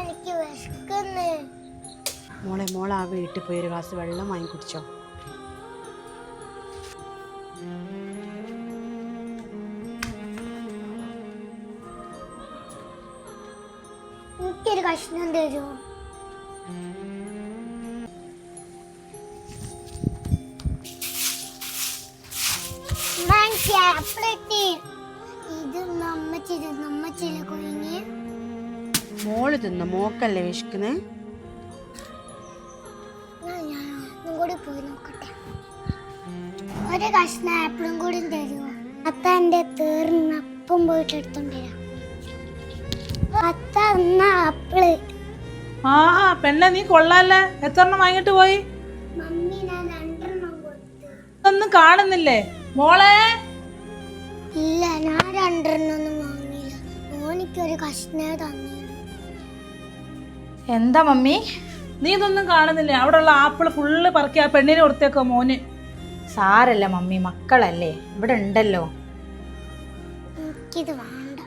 എനിക്ക് വിശക്കുന്നു. മോളെ മോളെ ആ വീട്ടിൽ പോയി ഒരു ഗ്ലാസ് വെള്ളം വാങ്ങി കുടിച്ചോ. എനിക്കൊരു കഷ്ണം തരുമോ ഇത് നമ്മ നമ്മച്ചില്ല കൊഴിഞ്ഞ് മോൾ തിന്ന? മോക്കല്ലേ വിശക്കുന്നേ? കൂടി പോയി നോക്കട്ടെ. ഒരു കഷ്ണം ആപ്പിളും കൂടി തരുമോ അത്ത എന്റെ തീർന്ന അപ്പം പോയിട്ട് എടുത്തോണ്ട് വരാം. അത്ത എന്ന ആപ്പിൾ. ആഹാ പെണ്ണെ നീ കൊള്ളാല്ലേ? എത്രണ്ണം വാങ്ങിട്ട് പോയി? മമ്മി ഞാൻ രണ്ടെണ്ണം കൊടുത്തു. ഒന്നും കാണുന്നില്ലേ? മോളെ? ഇല്ല ഞാൻ രണ്ടെണ്ണം ഒന്നും വാങ്ങിയില്ല മോനിക്കൊരു കഷ്ണേ തന്നില്ല. എന്താ മമ്മി? നീ ഇതൊന്നും കാണുന്നില്ലേ? അവിടെ ഉള്ള ആപ്പിൾ ഫുള്ള് പറക്കി ആ പെണ്ണിനെ കൊടുത്തേക്കോ മോന്. സാരല്ല മമ്മി മക്കളല്ലേ? ഇവിടെ ഉണ്ടല്ലോ. എനിക്കിത് വേണ്ട.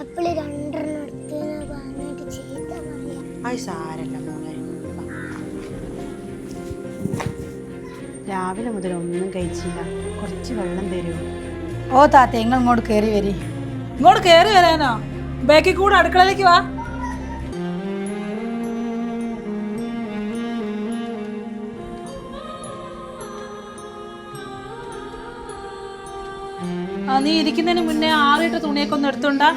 ആപ്പിൾ രണ്ടെണ്ണം എടുത്തെന്ന് പറഞ്ഞിട്ട് ചീത്ത പറയാം. അത് സാരല്ല മോളെ രാവിലെ മുതൽ ഒന്നും കഴിച്ചില്ല. കുറച്ച് വെള്ളം തരുമോ? ഓ താത്ത നിങ്ങൾ ഇങ്ങോട്ട് കയറി വരി. ഇങ്ങോട്ട് കയറി വരാനോ? ബാക്കി കൂടെ അടുക്കളയിലേക്ക് വാ. നീ ഇരിക്കുന്നതിന് മുന്നേ ആറിട്ട് തുണിയൊക്കെ ഒന്ന് എടുത്തോണ്ടാ.